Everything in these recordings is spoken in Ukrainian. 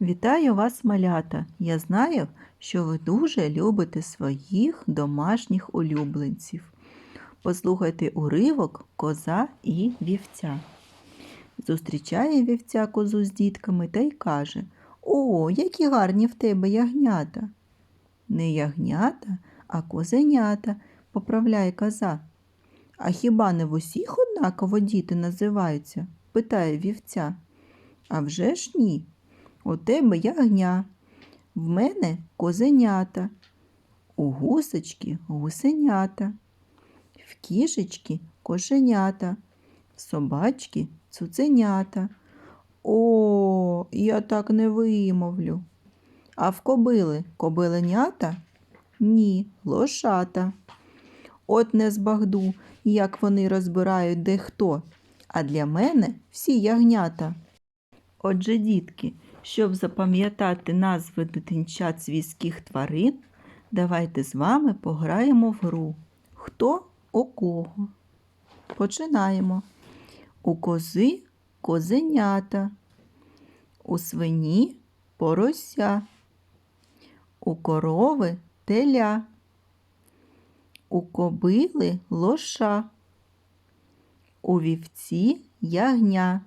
Вітаю вас, малята! Я знаю, що ви дуже любите своїх домашніх улюбленців. Послухайте уривок Коза і вівця. Зустрічає вівця козу з дітками та й каже: О, які гарні в тебе ягнята. Не ягнята, а козенята, поправляє коза. А хіба не в усіх однаково діти називаються? питає вівця. А вже ж ні. У тебе ягня, в мене козенята, у гусочки гусенята, в кішечки кошенята, в собачки цуценята. О, я так не вимовлю. А в кобили кобиленята? Ні, лошата. От не збагду, як вони розбирають де хто, а для мене всі ягнята. Отже, дітки, щоб запам'ятати назви дитинчат свійських тварин, давайте з вами пограємо в гру. Хто у кого? Починаємо. У кози козенята, у свині порося, у корови теля, у кобили лоша, у вівці ягня.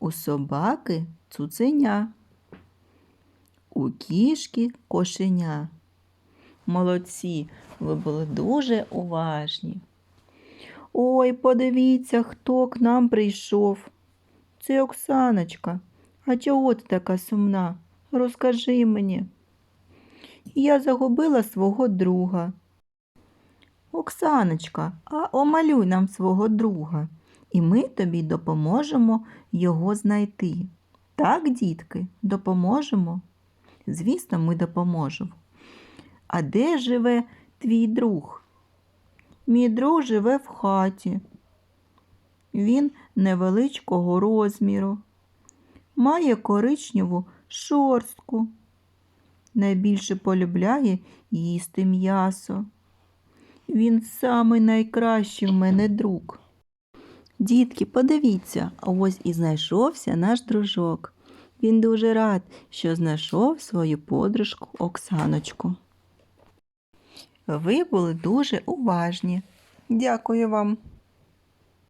У собаки цуценя, у кішки кошеня. Молодці, ви були дуже уважні. Ой, подивіться, хто к нам прийшов. Це Оксаночка. А чого ти така сумна? Розкажи мені. Я загубила свого друга. Оксаночка, а омалюй нам свого друга і ми тобі допоможемо його знайти. Так, дітки, допоможемо? Звісно, ми допоможемо. А де живе твій друг? Мій друг живе в хаті. Він невеличкого розміру, має коричневу шорстку. Найбільше полюбляє їсти м'ясо. Він самий найкращий в мене друг. Дітки, подивіться, ось і знайшовся наш дружок. Він дуже рад, що знайшов свою подружку Оксаночку. Ви були дуже уважні. Дякую вам.